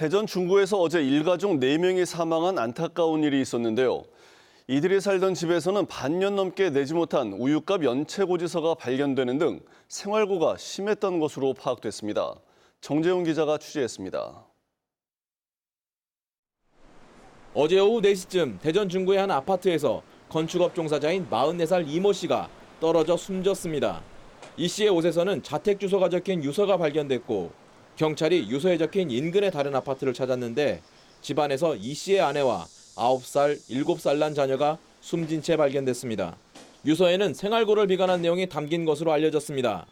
대전 중구에서 어제 일가족 4명이 사망한 안타까운 일이 있었는데요. 이들이 살던 집에서는 반년 넘게 내지 못한 우유값 연체고지서가 발견되는 등 생활고가 심했던 것으로 파악됐습니다. 정재훈 기자가 취재했습니다. 어제 오후 4시쯤 대전 중구의 한 아파트에서 건축업 종사자인 44살 이모 씨가 떨어져 숨졌습니다. 이 씨의 옷에서는 자택 주소가 적힌 유서가 발견됐고 경찰이 유서에 적힌 인근의 다른 아파트를 찾았는데 집안에서 이 씨의 아내와 9살, 7살 난 자녀가 숨진 채 발견됐습니다. 유서에는 생활고를 비관한 내용이 담긴 것으로 알려졌습니다.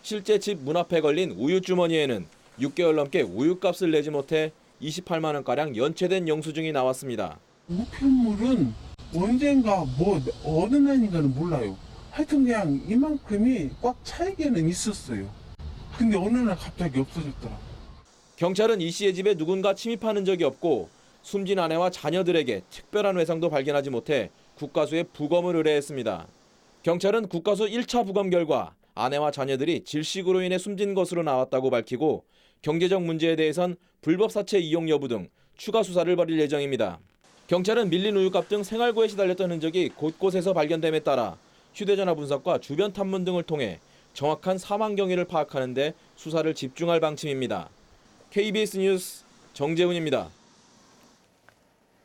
실제 집 문 앞에 걸린 우유 주머니에는 6개월 넘게 우유값을 내지 못해 28만 원가량 연체된 영수증이 나왔습니다. 우편물은 언젠가 뭐 어느 날인가는 몰라요. 하여튼 그냥 이만큼이 꽉 차이게는 있었어요. 근데 어느 날 갑자기 없어졌더라. 경찰은 이 씨의 집에 누군가 침입하는 적이 없고 숨진 아내와 자녀들에게 특별한 외상도 발견하지 못해 국가수에 부검을 의뢰했습니다. 경찰은 국가수 1차 부검 결과 아내와 자녀들이 질식으로 인해 숨진 것으로 나왔다고 밝히고 경제적 문제에 대해선 불법 사채 이용 여부 등 추가 수사를 벌일 예정입니다. 경찰은 밀린 우유값 등 생활고에 시달렸던 흔적이 곳곳에서 발견됨에 따라 휴대전화 분석과 주변 탐문 등을 통해 정확한 사망 경위를 파악하는 데 수사를 집중할 방침입니다. KBS 뉴스 정재훈입니다.